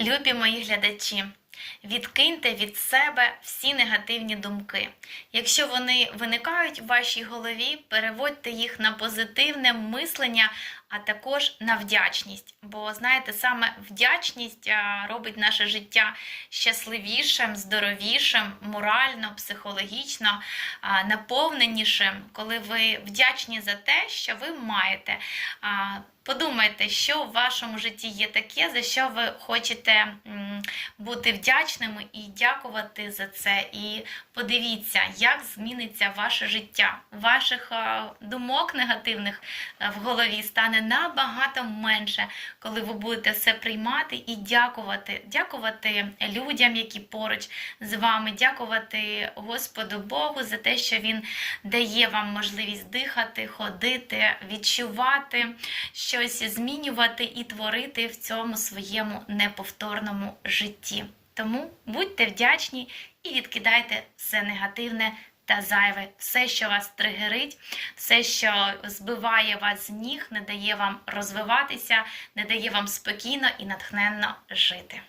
Любі мої глядачі, відкиньте від себе всі негативні думки. Якщо вони виникають в вашій голові, переводьте їх на позитивне мислення, а також на вдячність. Бо знаєте, саме вдячність робить наше життя щасливішим, здоровішим, морально, психологічно, наповненішим, коли ви вдячні за те, що ви маєте. Подумайте, що в вашому житті є таке, за що ви хочете бути вдячними і дякувати за це. І подивіться, як зміниться ваше життя. Ваших е, думок негативних е, в голові стане набагато менше, коли ви будете все приймати і дякувати. Дякувати людям, які поруч з вами, дякувати Господу Богу за те, що Він дає вам можливість дихати, ходити, відчувати щось змінювати і творити в цьому своєму неповторному житті. Тому будьте вдячні і відкидайте все негативне та зайве, все, що вас тригерить, все, що збиває вас з ніг, не дає вам розвиватися, не дає вам спокійно і натхненно жити.